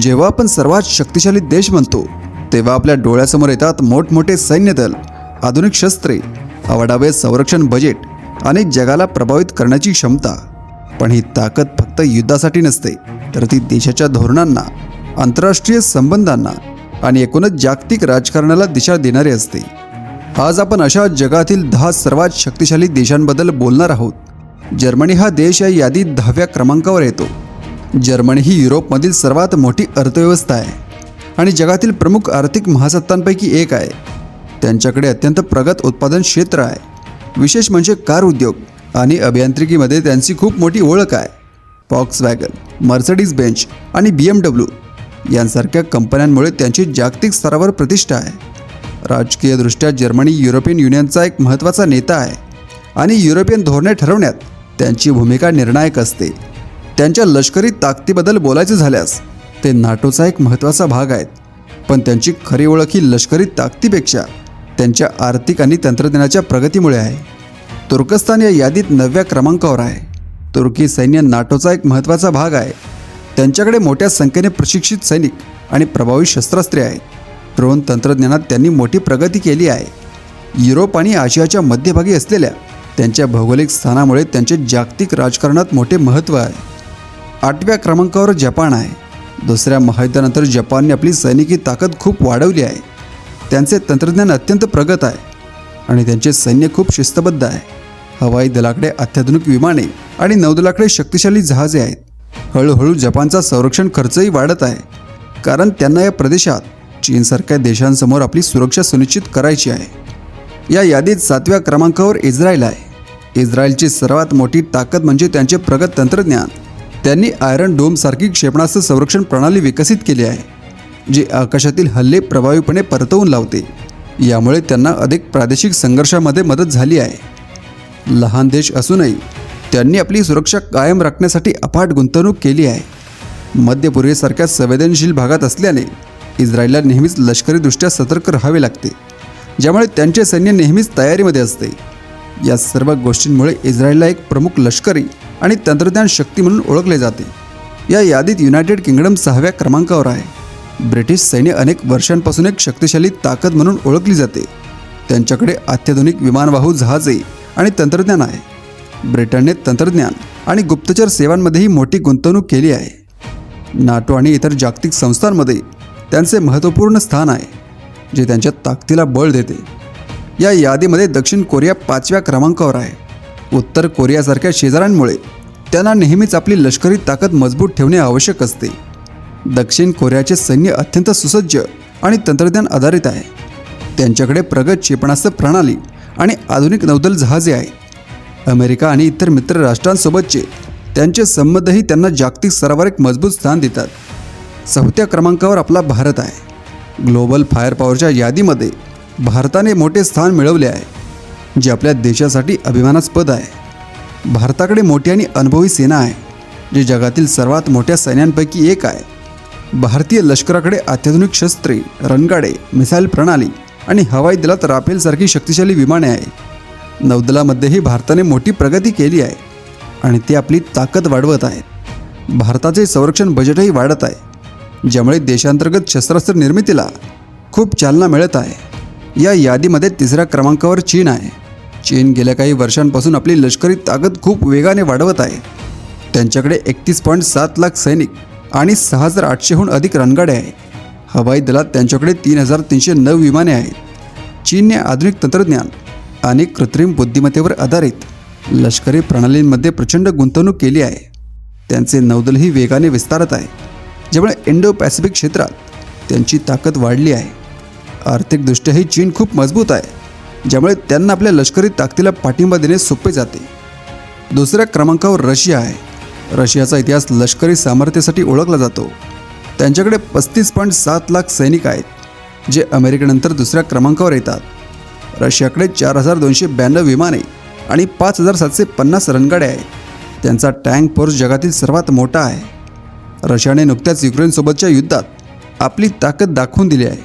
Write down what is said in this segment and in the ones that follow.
जेव्हा आपण सर्वात शक्तिशाली देश म्हणतो तेव्हा आपल्या डोळ्यासमोर येतात मोठमोठे सैन्य दल आधुनिक शस्त्रे अवाढावे संरक्षण बजेट आणि जगाला प्रभावित करण्याची क्षमता. पण ही ताकद फक्त युद्धासाठी नसते तर ती देशाच्या धोरणांना आंतरराष्ट्रीय संबंधांना आणि एकूणच जागतिक राजकारणाला दिशा देणारी असते. आज आपण अशा जगातील दहा सर्वात शक्तिशाली देशांबद्दल बोलणार आहोत. जर्मनी हा देश या यादीत दहाव्या क्रमांकावर येतो. जर्मनी ही युरोपमधील सर्वात मोठी अर्थव्यवस्था आहे आणि जगातील प्रमुख आर्थिक महासत्तांपैकी एक आहे. त्यांच्याकडे अत्यंत प्रगत उत्पादन क्षेत्र आहे. विशेष म्हणजे कार उद्योग आणि अभियांत्रिकीमध्ये त्यांची खूप मोठी ओळख आहे. पॉक्स वॅगन मर्सडीज बेंच आणि बी एम डब्ल्यू यांसारख्या कंपन्यांमुळे त्यांची जागतिक स्तरावर प्रतिष्ठा आहे. राजकीयदृष्ट्या जर्मनी युरोपियन युनियनचा एक महत्त्वाचा नेता आहे आणि युरोपियन धोरणे ठरवण्यात त्यांची भूमिका निर्णायक असते. त्यांच्या लष्करी ताकदीबद्दल बोलायचे झाल्यास ते नाटोचा एक महत्त्वाचा भाग आहेत. पण त्यांची खरी ओळख ही लष्करी ताकदीपेक्षा त्यांच्या आर्थिक आणि तंत्रज्ञानाच्या प्रगतीमुळे आहे. तुर्कस्तान या यादीत नवव्या क्रमांकावर आहे. तुर्की सैन्य नाटोचा एक महत्त्वाचा भाग आहे. त्यांच्याकडे मोठ्या संख्येने प्रशिक्षित सैनिक आणि प्रभावी शस्त्रास्त्रे आहेत. ड्रोन तंत्रज्ञानात त्यांनी मोठी प्रगती केली आहे. युरोप आणि आशियाच्या मध्यभागी असलेल्या त्यांच्या भौगोलिक स्थानामुळे त्यांचे जागतिक राजकारणात मोठे महत्त्व आहे. आठव्या क्रमांकावर जपान आहे. दुसऱ्या महायुद्धानंतर जपानने आपली सैनिकी ताकद खूप वाढवली आहे. त्यांचे तंत्रज्ञान अत्यंत प्रगत आहे आणि त्यांचे सैन्य खूप शिस्तबद्ध आहे. हवाई दलाकडे अत्याधुनिक विमाने आणि नौदलाकडे शक्तिशाली जहाजे आहेत. हळूहळू जपानचा संरक्षण खर्चही वाढत आहे. कारण त्यांना या प्रदेशात चीनसारख्या देशांसमोर आपली सुरक्षा सुनिश्चित करायची आहे. या यादीत सातव्या क्रमांकावर इस्रायल आहे. इस्रायलची सर्वात मोठी ताकद म्हणजे त्यांचे प्रगत तंत्रज्ञान. त्यांनी आयरन डोमसारखी क्षेपणास्त्र संरक्षण प्रणाली विकसित केली आहे जी आकाशातील हल्ले प्रभावीपणे परतवून लावते. यामुळे त्यांना अधिक प्रादेशिक संघर्षामध्ये मदत झाली आहे. लहान देश असूनही त्यांनी आपली सुरक्षा कायम राखण्यासाठी अफाट गुंतवणूक केली आहे. मध्य पूर्वेसारख्या संवेदनशील भागात असल्याने इस्रायलला नेहमीच लष्करीदृष्ट्या सतर्क राहावे लागते ज्यामुळे त्यांचे सैन्य नेहमीच तयारीमध्ये असते. या सर्व गोष्टींमुळे इस्रायलला एक प्रमुख लष्करी आणि तंत्रज्ञान शक्ती म्हणून ओळखले जाते. या यादीत युनायटेड किंगडम सहाव्या क्रमांकावर आहे. ब्रिटिश सैन्य अनेक वर्षांपासून एक शक्तिशाली ताकद म्हणून ओळखली जाते. त्यांच्याकडे अत्याधुनिक विमानवाहू जहाजे आणि तंत्रज्ञान आहे. ब्रिटनने तंत्रज्ञान आणि गुप्तचर सेवांमध्येही मोठी गुंतवणूक केली आहे. नाटो आणि इतर जागतिक संस्थांमध्ये त्यांचे महत्त्वपूर्ण स्थान आहे जे त्यांच्या ताकदीला बळ देते. या यादीमध्ये दक्षिण कोरिया पाचव्या क्रमांकावर आहे. उत्तर कोरियासारख्या शेजाऱ्यांमुळे त्यांना नेहमीच आपली लष्करी ताकद मजबूत ठेवणे आवश्यक असते. दक्षिण कोरियाचे सैन्य अत्यंत सुसज्ज आणि तंत्रज्ञान आधारित आहे. त्यांच्याकडे प्रगत क्षेपणास्त्र प्रणाली आणि आधुनिक नौदल जहाजे आहे. अमेरिका आणि इतर मित्र राष्ट्रांसोबतचे त्यांचे संबंधही त्यांना जागतिक स्तरावर एक मजबूत स्थान देतात. चौथ्या क्रमांकावर आपला भारत आहे. ग्लोबल फायर पॉवरच्या यादीमध्ये भारताने मोठे स्थान मिळवले आहे. जे आपल्या देशासाठी अभिमानास्पद आहे. भारताकडे मोठी आणि अनुभवी सेना आहे जे जगातील सर्वात मोठ्या सैन्यांपैकी एक आहे. भारतीय लष्कराकडे अत्याधुनिक शस्त्रे रणगाडे मिसाईल प्रणाली आणि हवाई दलात राफेलसारखी शक्तिशाली विमाने आहेत नौदलामध्येही भारताने मोठी प्रगती केली आहे आणि ते आपली ताकद वाढवत आहेत. भारताचे संरक्षण बजेटही वाढत आहे ज्यामुळे देशांतर्गत शस्त्रास्त्र निर्मितीला खूप चालना मिळत आहे. या यादीमध्ये तिसऱ्या क्रमांकावर चीन आहे. चीन गेल्या काही वर्षांपासून आपली लष्करी ताकद खूप वेगाने वाढवत आहे. त्यांच्याकडे एकतीस पॉईंट सात लाख सैनिक आणि सहा हजार आठशेहून अधिक रणगाडे आहेत. हवाई दलात त्यांच्याकडे तीन हजार तीनशे नऊ विमाने आहेत. चीनने आधुनिक तंत्रज्ञान आणि कृत्रिम बुद्धिमत्तेवर आधारित लष्करी प्रणालींमध्ये प्रचंड गुंतवणूक केली आहे. त्यांचे नौदलही वेगाने विस्तारत आहे. ज्यामुळे इंडो पॅसिफिक क्षेत्रात त्यांची ताकद वाढली आहे. आर्थिकदृष्ट्याही चीन खूप मजबूत आहे. ज्यामुळे त्यांना आपल्या लष्करी ताकदीला पाठिंबा देणे सोपे जाते. दुसऱ्या क्रमांकावर रशिया आहे. रशियाचा इतिहास लष्करी सामर्थ्यासाठी ओळखला जातो. त्यांच्याकडे पस्तीस पॉईंट सात लाख सैनिक आहेत जे अमेरिकेनंतर दुसऱ्या क्रमांकावर येतात. रशियाकडे चार हजार दोनशे ब्याण्णव विमाने आणि पाच हजार सातशे पन्नास रणगाड्या आहेत. त्यांचा टँक फोर्स जगातील सर्वात मोठा आहे. रशियाने नुकत्याच युक्रेनसोबतच्या युद्धात आपली ताकद दाखवून दिली आहे.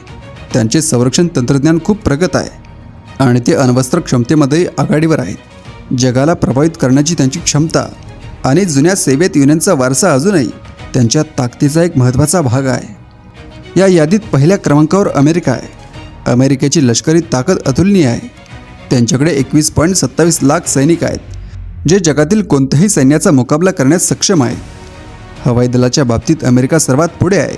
त्यांचे संरक्षण तंत्रज्ञान खूप प्रगत आहे. आणि ते अण्वस्त्र क्षमतेमध्ये आघाडीवर आहेत. जगाला प्रभावित करण्याची त्यांची क्षमता आणि जुन्या सेवेत युनियनचा वारसा अजूनही त्यांच्या ताकदीचा एक महत्त्वाचा भाग आहे. या यादीत पहिल्या क्रमांकावर अमेरिका आहे. अमेरिकेची लष्करी ताकद अतुलनीय आहे. त्यांच्याकडे एकवीस पॉईंट सत्तावीस लाख सैनिक आहेत जे जगातील कोणत्याही सैन्याचा मुकाबला करण्यास सक्षम आहेत. हवाई दलाच्या बाबतीत अमेरिका सर्वात पुढे आहे.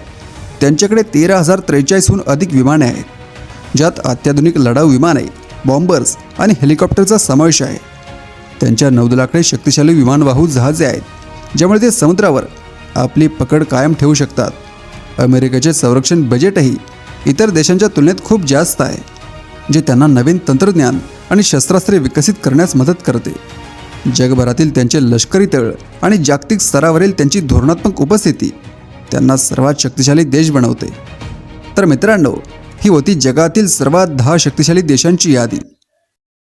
त्यांच्याकडे तेरा हजार त्रेचाळीसहून अधिक विमाने आहेत ज्यात अत्याधुनिक लढाऊ विमाने बॉम्बर्स आणि हेलिकॉप्टरचा समावेश आहे. त्यांच्या नौदलाकडे शक्तिशाली विमानवाहू जहाजे आहेत ज्यामुळे ते समुद्रावर आपली पकड कायम ठेवू शकतात. अमेरिकेचे संरक्षण बजेटही इतर देशांच्या तुलनेत खूप जास्त आहे जे त्यांना नवीन तंत्रज्ञान आणि शस्त्रास्त्रे विकसित करण्यास मदत करते. जगभरातील त्यांचे लष्करी तळ आणि जागतिक स्तरावरील त्यांची धोरणात्मक उपस्थिती त्यांना सर्वात शक्तिशाली देश बनवते. तर मित्रांनो ही होती जगातील सर्वात दहा शक्तिशाली देशांची यादी.